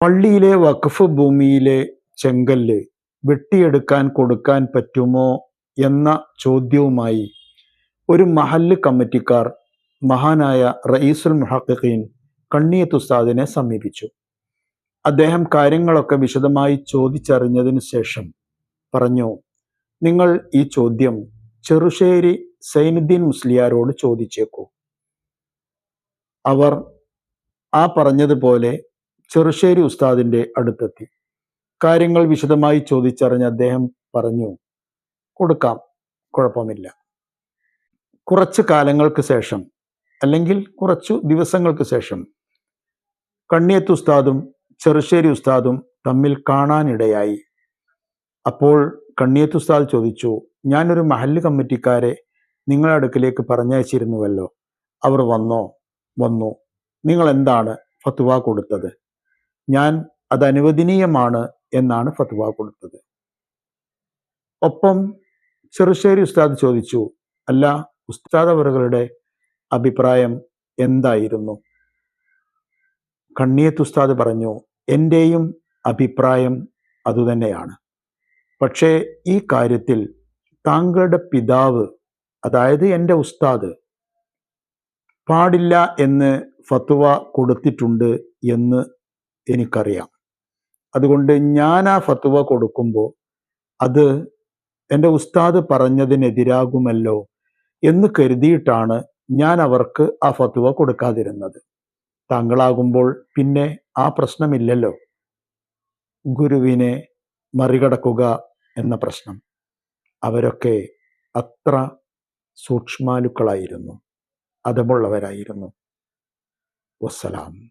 പള്ളിയിലെ വഖഫ് ഭൂമിയിലെ ചെങ്കല്ല് വെട്ടിയെടുക്കാൻ കൊടുക്കാൻ പറ്റുമോ എന്ന ചോദ്യവുമായി ഒരു മഹല്ല് കമ്മിറ്റിക്കാർ മഹാനായ റയീസുൽ കണ്ണിയത്ത് ഉസ്താദിനെ സമീപിച്ചു. അദ്ദേഹം കാര്യങ്ങളൊക്കെ വിശദമായി ചോദിച്ചറിഞ്ഞതിന് ശേഷം പറഞ്ഞു നിങ്ങൾ ഈ ചോദ്യം ചെറുശ്ശേരി സൈനുദ്ദീൻ മുസ്ലിയാരോട് ചോദിച്ചേക്കൂ. അവർ ആ പറഞ്ഞതുപോലെ ചെറുശ്ശേരി ഉസ്താദിന്റെ അടുത്തെത്തി. കാര്യങ്ങൾ വിശദമായി ചോദിച്ചറിഞ്ഞ അദ്ദേഹം പറഞ്ഞു കൊടുക്കാം കുഴപ്പമില്ല കുറച്ച് കാലങ്ങൾക്ക് ശേഷം അല്ലെങ്കിൽ കുറച്ചു ദിവസങ്ങൾക്ക് ശേഷം കണ്ണിയത്ത് ഉസ്താദും ചെറുശ്ശേരി ഉസ്താദും തമ്മിൽ കാണാനിടയായി. അപ്പോൾ കണ്ണിയത്ത് ഉസ്താദ് ചോദിച്ചു ഞാനൊരു മഹല്ല് കമ്മിറ്റിക്കാരെ നിങ്ങളുടെ അടുക്കിലേക്ക് പറഞ്ഞയച്ചിരുന്നുവല്ലോ. അവർ വന്നോ? വന്നു. നിങ്ങൾ എന്താണ് ഫത്വ കൊടുത്തത്? ഞാൻ അത് അനുവദനീയമാണ് എന്നാണ് ഫത്വ കൊടുത്തത്. ഒപ്പം ചെറുശ്ശേരി ഉസ്താദ് ചോദിച്ചു അല്ല ഉസ്താദ് അവറുകളുടെ അഭിപ്രായം എന്തായിരുന്നു? കണ്ണിയത്ത് ഉസ്താദ് പറഞ്ഞു എന്റെയും അഭിപ്രായം അതുതന്നെയാണ്. പക്ഷേ ഈ കാര്യത്തിൽ താങ്കളുടെ പിതാവ് അതായത് എന്റെ ഉസ്താദ് പാടില്ല എന്ന് ഫത്വ കൊടുത്തിട്ടുണ്ട് എന്ന് എനിക്കറിയാം. അതുകൊണ്ട് ഞാൻ ആ ഫത്തുവ കൊടുക്കുമ്പോൾ അത് എന്റെ ഉസ്താദ് പറഞ്ഞതിനെതിരാകുമല്ലോ എന്ന് കരുതിയിട്ടാണ് ഞാൻ അവർക്ക് ആ ഫത്തുവ കൊടുക്കാതിരുന്നത്. താങ്കളാകുമ്പോൾ പിന്നെ ആ പ്രശ്നമില്ലല്ലോ. ഗുരുവിനെ മറികടക്കുക എന്ന പ്രശ്നം. അവരൊക്കെ അത്ര സൂക്ഷ്മാലുക്കളായിരുന്നു. അതമുള്ളവരായിരുന്നു. വസ്സലാം.